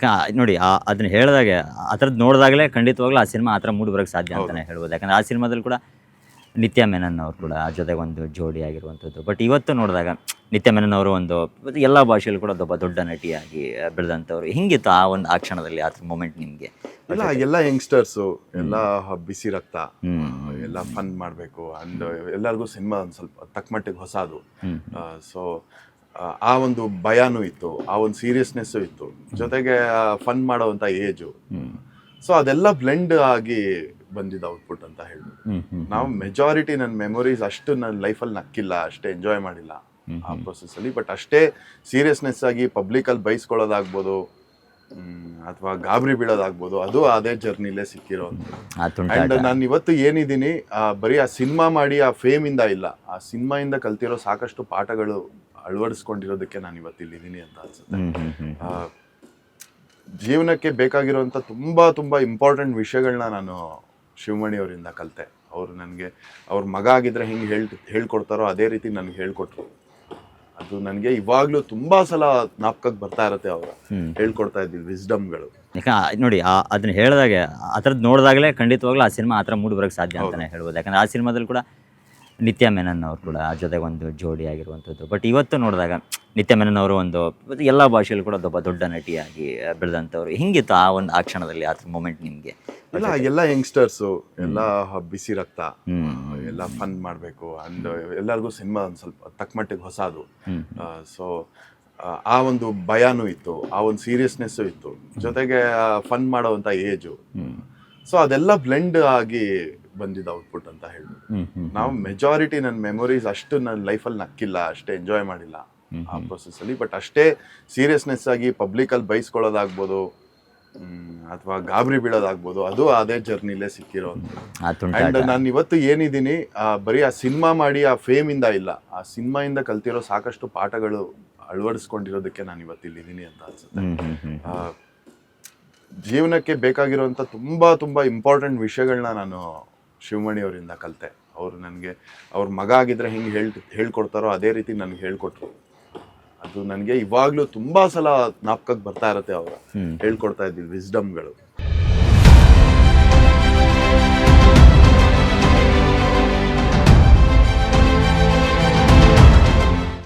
ಯಾಕಂದ್ರೆ ನೋಡಿ ಆ ಅದನ್ನ ಹೇಳಿದಾಗೆ ಆ ಥರದ್ದು ನೋಡಿದಾಗಲೇ ಖಂಡಿತವಾಗ್ಲೂ ಆ ಸಿನಿಮಾ ಆ ಥರ ಮೂಡಿ ಬರೋಕ್ಕೆ ಸಾಧ್ಯ ಅಂತಲೇ ಹೇಳ್ಬೋದು. ಯಾಕಂದ್ರೆ ಆ ಸಿನಿಮಾದಲ್ಲಿ ಕೂಡ ನಿತ್ಯ ಮೆನನ್ ಅವರು ಕೂಡ ಆ ಜೊತೆಗೆ ಒಂದು ಜೋಡಿ ಆಗಿರುವಂಥದ್ದು. ಬಟ್ ಇವತ್ತು ನೋಡಿದಾಗ ನಿತ್ಯ ಮೆನನ್ ಅವರು ಒಂದು ಎಲ್ಲ ಭಾಷೆಯಲ್ಲೂ ಕೂಡ ಒಬ್ಬ ದೊಡ್ಡ ನಟಿಯಾಗಿ ಬೆಳೆದಂಥವ್ರು. ಹಿಂಗಿತ್ತು ಆ ಒಂದು ಆ ಕ್ಷಣದಲ್ಲಿ ಆ ಮೂಮೆಂಟ್ ನಿಮಗೆ? ಇಲ್ಲ ಎಲ್ಲ ಯಂಗ್ಸ್ಟರ್ಸು ಎಲ್ಲ ಬಿಸಿ ರಕ್ತ. ಎಲ್ಲ ಫನ್ ಮಾಡಬೇಕು ಅಂಡ್ ಎಲ್ಲರಿಗೂ ಸಿನಿಮಾ ಒಂದು ಸ್ವಲ್ಪ ತಕ್ಕ ಮಟ್ಟಿಗೆ ಹೊಸದು. ಸೊ ಆ ಒಂದು ಭಯನೂ ಇತ್ತು ಆ ಒಂದು ಸೀರಿಯಸ್ನೆಸ್ಸು ಇತ್ತು. ಜೊತೆಗೆ ಫನ್ ಮಾಡೋವಂಥ ಏಜು ಸೊ ಅದೆಲ್ಲ ಬ್ಲೆಂಡ್ ಆಗಿ ಬಂದಿದ್ದ ಔಟ್ಪುಟ್ ಅಂತ ಹೇಳ್ಬೋದು. ಹ್ಮ್ ನಾವು ಮೆಜಾರಿಟಿ ನನ್ನ ಮೆಮೊರೀಸ್ ಅಷ್ಟು ನನ್ನ ಲೈಫಲ್ಲಿ ನಕ್ಕಿಲ್ಲ ಅಷ್ಟೇ ಎಂಜಾಯ್ ಮಾಡಿಲ್ಲ ಆ ಪ್ರೊಸೆಸ್ ಅಲ್ಲಿ. ಬಟ್ ಅಷ್ಟೇ ಸೀರಿಯಸ್ನೆಸ್ ಆಗಿ ಪಬ್ಲಿಕ್ ಅಲ್ಲಿ ಬೈಸ್ಕೊಳ್ಳೋದಾಗ್ಬೋದು ಅಥವಾ ಗಾಬರಿ ಬೀಳೋದಾಗ್ಬೋದು ಅದು ಅದೇ ಜರ್ನಿಲೇ ಸಿಕ್ಕಿರೋ ಅಂಡ್ ನಾನು ಇವತ್ತು ಏನಿದ್ದೀನಿ ಆ, ಬರೀ ಆ ಸಿನಿಮಾ ಮಾಡಿ ಆ ಫೇಮ್ ಇಂದ ಇಲ್ಲ ಆ ಸಿನಿಮಾಯಿಂದ ಇಂದ ಕಲ್ತಿರೋ ಸಾಕಷ್ಟು ಪಾಠಗಳು ಅಳವಡಿಸ್ಕೊಂಡಿರೋದಕ್ಕೆ ನಾನು ಇವತ್ತು ಇಲ್ಲಿದ್ದೀನಿ ಅಂತ ಅನ್ಸುತ್ತೆ. ಜೀವನಕ್ಕೆ ಬೇಕಾಗಿರುವಂಥ ತುಂಬ ತುಂಬ ಇಂಪಾರ್ಟೆಂಟ್ ವಿಷಯಗಳನ್ನ ನಾನು ಶಿವಮಣಿ ಅವರಿಂದ ಕಲಿತೆ. ಅವರು ನನಗೆ ಅವ್ರ ಮಗ ಆಗಿದ್ರೆ ಹೆಂಗೆ ಹೇಳ್ ಹೇಳ್ಕೊಡ್ತಾರೋ ಅದೇ ರೀತಿ ನನಗೆ ಹೇಳ್ಕೊಟ್ರು. ಅದು ನನಗೆ ಇವಾಗಲೂ ತುಂಬಾ ಸಲ ಜ್ಞಾಪಕಕ್ಕೆ ಬರ್ತಾ ಇರುತ್ತೆ ಅವರ. ಹೇಳ್ಕೊಡ್ತಾ ಇದ್ವಿ ವಿಸ್ಡಮ್ಗಳು ಯಾಕಂದ್ರೆ ನೋಡಿ ಆ ಅದನ್ನ ಹೇಳಿದಾಗ ಆ ಥರದ್ದು ನೋಡಿದಾಗಲೇ ಖಂಡಿತವಾಗ್ಲೂ ಆ ಸಿನಿಮಾ ಆ ಥರ ಮೂಡಿ ಬರೋಕ್ಕೆ ಸಾಧ್ಯ ಅಂತಲೇ ಹೇಳ್ಬೋದು. ಯಾಕಂದ್ರೆ ಆ ಸಿನಿಮಾದಲ್ಲಿ ಕೂಡ ನಿತ್ಯ ಮೆನನ್ ಅವರು ಕೂಡ ಆ ಜೊತೆಗೆ ಒಂದು ಜೋಡಿ ಆಗಿರುವಂಥದ್ದು. ಬಟ್ ಇವತ್ತು ನೋಡಿದಾಗ ನಿತ್ಯ ಮೆನನ್ ಅವರು ಒಂದು ಎಲ್ಲ ಭಾಷೆಯಲ್ಲೂ ಕೂಡ ಒಬ್ಬ ದೊಡ್ಡ ನಟಿಯಾಗಿ ಬೆಳೆದಂಥವ್ರು. ಹಿಂಗಿತ್ತು ಆ ಒಂದು ಆ ಕ್ಷಣದಲ್ಲಿ ಆ ಮೂಮೆಂಟ್ ನಿಮಗೆ? ಇಲ್ಲ ಎಲ್ಲ ಯಂಗ್ಸ್ಟರ್ಸು ಎಲ್ಲ ಬಿಸಿ ರಕ್ತ ಎಲ್ಲ ಫನ್ ಮಾಡಬೇಕು. ಅಂಡ್ ಎಲ್ಲರಿಗೂ ಸಿನಿಮಾ ಒಂದು ಸ್ವಲ್ಪ ತಕ್ಕ ಮಟ್ಟಿಗೆ ಹೊಸದು. ಸೊ ಆ ಒಂದು ಭಯನೂ ಇತ್ತು. ಆ ಒಂದು ಸೀರಿಯಸ್ನೆಸ್ಸು ಇತ್ತು. ಜೊತೆಗೆ ಫನ್ ಮಾಡೋವಂಥ ಏಜು ಸೊ ಅದೆಲ್ಲ ಬ್ಲೆಂಡ್ ಆಗಿ ಬಂದಿದ್ದ ಔಟ್ಪುಟ್ ಅಂತ ಹೇಳ್ಬೋದು. ನಾವು ಮೆಜಾರಿಟಿ ನನ್ನ ಮೆಮೊರೀಸ್ ಅಷ್ಟು ನನ್ನ ಲೈಫಲ್ಲಿ ನಕ್ಕಿಲ್ಲ ಅಷ್ಟೇ ಎಂಜಾಯ್ ಮಾಡಿಲ್ಲ. ಆ ಪ್ರೊಸೆಸ್ಸಲ್ಲಿ ಅಲ್ಲಿ. ಬಟ್ ಅಷ್ಟೇ ಸೀರಿಯಸ್ನೆಸ್ ಆಗಿ ಪಬ್ಲಿಕಲ್ಲಿ ಬೈಸ್ಕೊಳ್ಳೋದಾಗ್ಬೋದು. ಅಥವಾ ಗಾಬರಿ ಬೀಳೋದಾಗ್ಬೋದು. ಅದು ಅದೇ ಜರ್ನಿಲೇ ಸಿಕ್ಕಿರೋ ಅಂಡ್ ನಾನು ಇವತ್ತು ಏನಿದ್ದೀನಿ ಆ, ಬರೀ ಆ ಸಿನಿಮಾ ಮಾಡಿ ಆ ಫೇಮ್ ಇಂದ ಇಲ್ಲ. ಆ ಸಿನಿಮಾ ಇಂದ ಕಲ್ತಿರೋ ಸಾಕಷ್ಟು ಪಾಠಗಳು ಅಳವಡಿಸ್ಕೊಂಡಿರೋದಕ್ಕೆ ನಾನು ಇವತ್ತು ಇಲ್ಲಿದ್ದೀನಿ ಅಂತ ಅನ್ಸುತ್ತೆ. ಜೀವನಕ್ಕೆ ಬೇಕಾಗಿರುವಂಥ ತುಂಬ ತುಂಬ ಇಂಪಾರ್ಟೆಂಟ್ ವಿಷಯಗಳನ್ನ ನಾನು ಶಿವಮಣಿ ಅವರಿಂದ ಕಲಿತೆ. ಅವರು ನನಗೆ ಅವ್ರ ಮಗ ಆಗಿದ್ರೆ ಹೆಂಗೆ ಹೇಳ್ ಹೇಳ್ಕೊಡ್ತಾರೋ ಅದೇ ರೀತಿ ನನಗೆ ಹೇಳ್ಕೊಟ್ರು. ಅದು ನನಗೆ ಇವಾಗಲೂ ತುಂಬ ಸಲ ಜ್ಞಾಪಕಕ್ಕೆ ಬರ್ತಾ ಇರುತ್ತೆ ಅವರು. ಹೇಳ್ಕೊಡ್ತಾ ಇದ್ದೀವಿ ವಿಸ್ಡಮ್ಗಳು